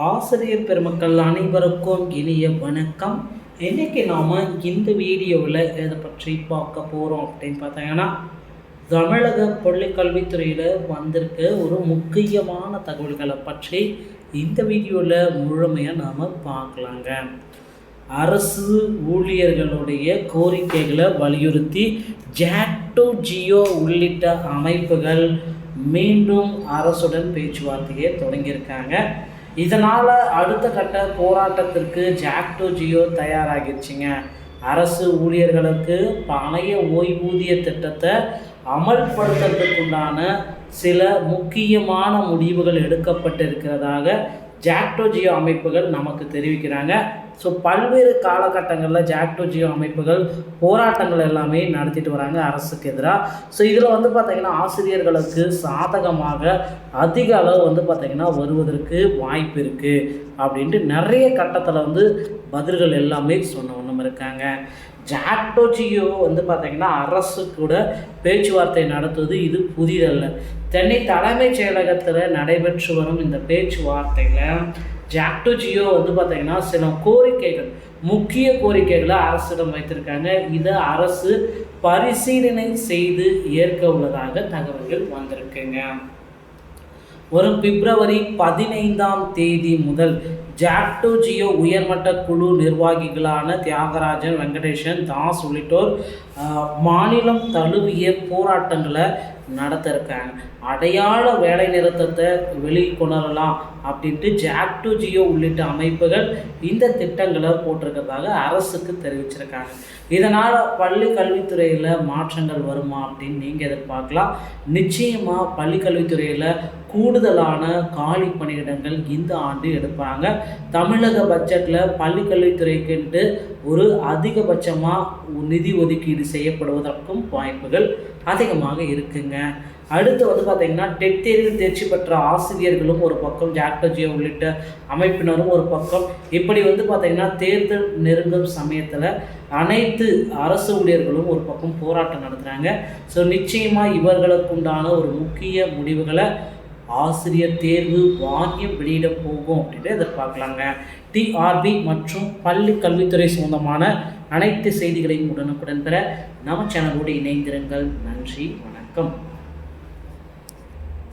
ஆசிரியர் பெருமக்கள் அனைவருக்கும் இனிய வணக்கம். இன்னைக்கு நாம் இந்த வீடியோவில் எதை பற்றி பார்க்க போகிறோம் அப்படின்னு பார்த்தீங்கன்னா தமிழக பள்ளிக்கல்வித்துறையில் வந்திருக்க ஒரு முக்கியமான தகவல்களை பற்றி இந்த வீடியோவில் முழுமையாக நாம் பார்க்கலாங்க. அரசு ஊழியர்களுடைய கோரிக்கைகளை வலியுறுத்தி ஜாக்டோ ஜியோ உள்ளிட்ட அமைப்புகள் மீண்டும் அரசுடன் பேச்சுவார்த்தையை தொடங்கியிருக்காங்க. இதனால் அடுத்த கட்ட போராட்டத்திற்கு ஜாக்டோ ஜியோ தயாராகிடுச்சிங்க அரசு ஊழியர்களுக்கு பழைய ஓய்வூதிய திட்டத்தை அமல்படுத்துறதுக்குண்டான சில முக்கியமான முடிவுகள் எடுக்கப்பட்டிருக்கிறதாக ஜாக்டோ ஜியோ அமைப்புகள் நமக்கு தெரிவிக்கிறாங்க. ஸோ பல்வேறு காலகட்டங்களில் ஜாக்டோ ஜியோ அமைப்புகள் போராட்டங்கள் எல்லாமே நடத்திட்டு வராங்க அரசுக்கு எதிராக ஸோ இதில் வந்து பார்த்திங்கன்னா ஆசிரியர்களுக்கு சாதகமாக அதிக அளவு வந்து பார்த்திங்கன்னா வருவதற்கு வாய்ப்பு இருக்குது அப்படின்ட்டு நிறைய கட்டத்தில் வந்து பதில்கள் எல்லாமே சொன்ன ஒன்றும் இருக்காங்க. ஜாக்டோஜியோ வந்து பார்த்திங்கன்னா அரசு கூட பேச்சுவார்த்தை நடத்துவது இது புதிதல்ல. சென்னை தலைமைச் செயலகத்தில் நடைபெற்று வரும் இந்த பேச்சுவார்த்தையில் ஜாக்டோ ஜியோ வந்து பார்த்திங்கன்னா சில கோரிக்கைகள் முக்கிய கோரிக்கைகளை அரசிடம் வைத்திருக்காங்க. இதை அரசு பரிசீலனை செய்து ஏற்க உள்ளதாக தகவல்கள் வந்திருக்குங்க. வரும் பிப்ரவரி பதினைந்தாம் தேதி முதல் ஜாக்டோ ஜியோ உயர்மட்ட குழு நிர்வாகிகளான தியாகராஜன் வெங்கடேஷன் தாஸ் உள்ளிட்டோர் மாநிலம் தழுவிய போராட்டங்களை நடத்த இருக்காங்க அடையாள வேலை நிறுத்தத்தை வெளிக்கொணரலாம் அப்படின்ட்டு ஜாக்டோ ஜியோ உள்ளிட்ட அமைப்புகள் இந்த திட்டங்களை போட்டிருக்கிறதாக அரசுக்கு தெரிவிச்சிருக்காங்க. இதனால் பள்ளி கல்வித்துறையில் மாற்றங்கள் வருமா அப்படின்னு நீங்கள் எதிர்பார்க்கலாம். நிச்சயமாக பள்ளி கல்வித்துறையில் கூடுதலான காலி பணியிடங்கள் இந்த ஆண்டு எடுப்பாங்க. தமிழக பட்ஜெட்டில் பள்ளி கல்வித்துறைக்குன்ட்டு ஒரு அதிகபட்சமாக நிதி ஒதுக்கீடு செய்யப்படுவதற்கும் வாய்ப்புகள் அதிகமாக இருக்குங்க. அடுத்து வந்து பார்த்திங்கன்னா டெட் தேர்வில் தேர்ச்சி பெற்ற ஆசிரியர்களும் ஒரு பக்கம் ஜாக்டோஜியோ உள்ளிட்ட அமைப்பினரும் ஒரு பக்கம். இப்படி வந்து பார்த்திங்கன்னா தேர்தல் நெருங்கும் சமயத்தில் அனைத்து அரசு ஊழியர்களும் ஒரு பக்கம் போராட்டம் நடத்துகிறாங்க ஸோ நிச்சயமாக இவர்களுக்குண்டான ஒரு முக்கிய முடிவுகளை ஆசிரியர் தேர்வு வாங்கியம் வெளியிட போகும் அப்படின்னு எதிர்பார்க்கலாங்க. டிஆர்பி மற்றும் பள்ளி கல்வித்துறை சொந்தமான அனைத்து செய்திகளையும் உடனுக்குடன் பெற நம்ம சேனலோடு இணைந்திருங்கள். நன்றி வணக்கம்.